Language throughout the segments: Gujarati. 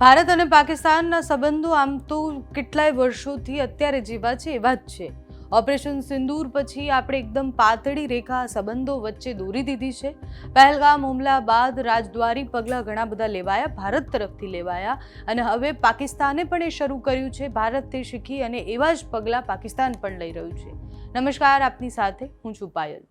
ભારત અને પાકિસ્તાનના સંબંધો આમ તો કેટલાય વર્ષોથી અત્યારે જેવા છે એવા જ છે. ઓપરેશન સિંદૂર પછી આપણે એકદમ પાતળી રેખા સંબંધો વચ્ચે દોરી દીધી છે. પહેલગામ હુમલા બાદ રાજદ્વારી પગલાં ઘણા બધા લેવાયા, ભારત તરફથી લેવાયા અને હવે પાકિસ્તાને પણ એ શરૂ કર્યું છે. ભારત તે શીખી અને એવા જ પગલાં પાકિસ્તાન પણ લઈ રહ્યું છે. નમસ્કાર, આપની સાથે હું છું પાયલ.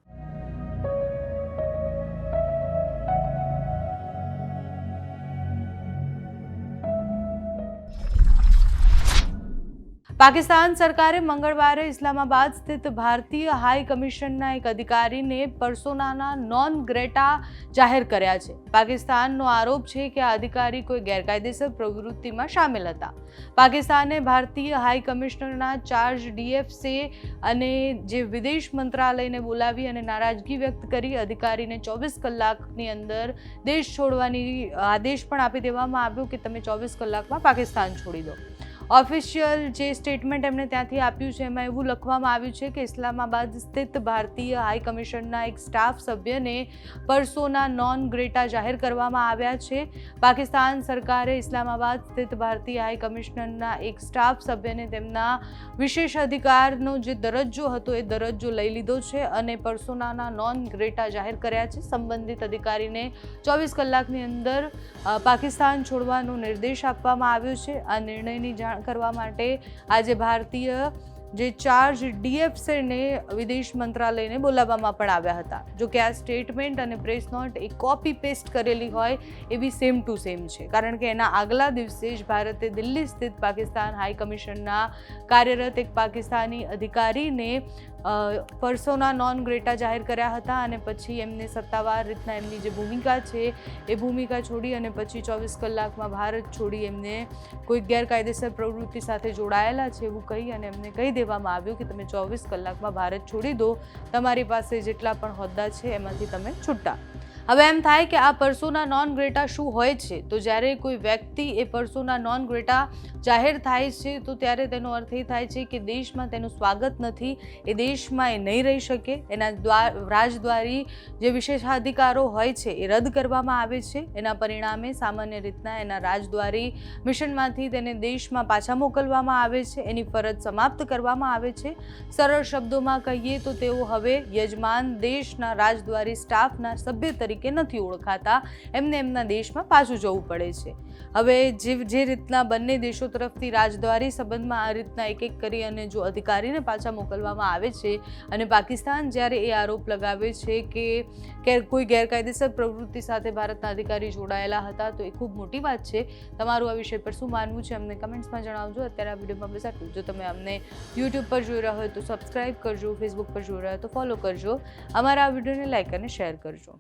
પાકિસ્તાન સરકારે મંગળવારે ઇસ્લામાબાદ સ્થિત ભારતીય હાઈ કમિશનના એક અધિકારીને પર્સોનાના નોન ગ્રેટા જાહેર કર્યા છે. પાકિસ્તાનનો આરોપ છે કે આ અધિકારી કોઈ ગેરકાયદેસર પ્રવૃત્તિમાં સામેલ હતા. પાકિસ્તાને ભારતીય હાઈ કમિશનરના ચાર્જ ડીએફસે અને જે વિદેશ મંત્રાલયને બોલાવી અને નારાજગી વ્યક્ત કરી અધિકારીને ચોવીસ કલાકની અંદર દેશ છોડવાની આદેશ પણ આપી દેવામાં આવ્યો કે તમે ચોવીસ કલાકમાં પાકિસ્તાન છોડી દો. ઓફિશિયલ જે સ્ટેટમેન્ટ એમણે ત્યાંથી આપ્યું છે, એમાં એવું લખવામાં આવ્યું છે કે ઇસ્લામાબાદ સ્થિત ભારતીય હાઈ કમિશનના એક સ્ટાફ સભ્યને પરસોના નોન ગ્રેટા જાહેર કરવામાં આવ્યા છે. પાકિસ્તાન સરકારે ઇસ્લામાબાદ સ્થિત ભારતીય હાઈ કમિશનરના એક સ્ટાફ સભ્યને તેમના વિશેષ અધિકારનો જે દરજ્જો હતો એ દરજ્જો લઈ લીધો છે અને પરસોનાના નોન ગ્રેટા જાહેર કર્યા છે. સંબંધિત અધિકારીને ચોવીસ કલાકની અંદર પાકિસ્તાન છોડવાનો નિર્દેશ આપવામાં આવ્યો છે. આ નિર્ણયની જાણ કરવા માટે આજે ભારતીય જે ચાર્જ ડીએફસીને વિદેશ મંત્રાલયને બોલાવવામાં પણ આવ્યા હતા. જો કે આ સ્ટેટમેન્ટ અને પ્રેસ નોટ એ કોપી પેસ્ટ કરેલી હોય એવી સેમ ટુ સેમ છે. કારણ કે એના આગલા દિવસે જ ભારતે દિલ્હી સ્થિત પાકિસ્તાન હાઈ કમિશનના કાર્યરત એક પાકિસ્તાની અધિકારીને પર્સોના નોન ગ્રેટા જાહેર કર્યા હતા અને પછી એમને સત્તાવાર રીતના એમની જે ભૂમિકા છે એ ભૂમિકા છોડી અને પછી ચોવીસ કલાકમાં ભારત છોડી એમને કોઈ ગેરકાયદેસર પ્રવૃત્તિ સાથે જોડાયેલા છે એવું કહી અને એમને કહી દેવામાં આવ્યું કે તમે ચોવીસ કલાકમાં ભારત છોડી દો, તમારી પાસે જેટલા પણ હોદ્દા છે એમાંથી તમે છૂટા હવે એમ થાય કે આ પર્સોના નોન ગ્રેટા શું હોય છે? તો જ્યારે કોઈ વ્યક્તિ એ પર્સોના નોન ગ્રેટા જાહેર થાય છે, તો ત્યારે તેનો અર્થ એ થાય છે કે દેશમાં તેનું સ્વાગત નથી. એ દેશમાં એ નહીં રહી શકે. એના દ્વાર રાજદ્વારી જે વિશેષાધિકારો હોય છે, એ રદ કરવામાં આવે છે. એના પરિણામે સામાન્ય રીતના એના રાજદ્વારી મિશનમાંથી તેને દેશમાં પાછા મોકલવામાં આવે છે. એની ફરજ સમાપ્ત કરવામાં આવે છે. સરળ શબ્દોમાં કહીએ તો તેઓ હવે યજમાન દેશના રાજદ્વારી સ્ટાફના સભ્ય તરીકે નથી ઓળખાતા, એમને એમના દેશમાં પાછું જવું પડે છે. હવે જે જે રીતના બંને દેશો તરફથી રાજદ્વારી સંબંધમાં આ રીતના એક એક કરી અને જો અધિકારીને પાછા મોકલવામાં આવે છે અને પાકિસ્તાન જ્યારે એ આરોપ લગાવે છે કે કોઈ ગેરકાયદેસર પ્રવૃત્તિ સાથે ભારતના અધિકારી જોડાયેલા હતા, તો એ ખૂબ મોટી વાત છે. તમારું આ વિષય પર શું માનવું છે, અમને કમેન્ટ્સમાં જણાવજો. અત્યારે આ વિડીયોમાં બસ આટલું જો. તમે અમને યુટ્યુબ પર જોઈ રહ્યા હોય તો સબસ્ક્રાઇબ કરજો ફેસબુક પર જોઈ રહ્યા હોય તો ફોલો કરજો. અમારા આ વિડીયોને લાઇક અને શેર કરજો.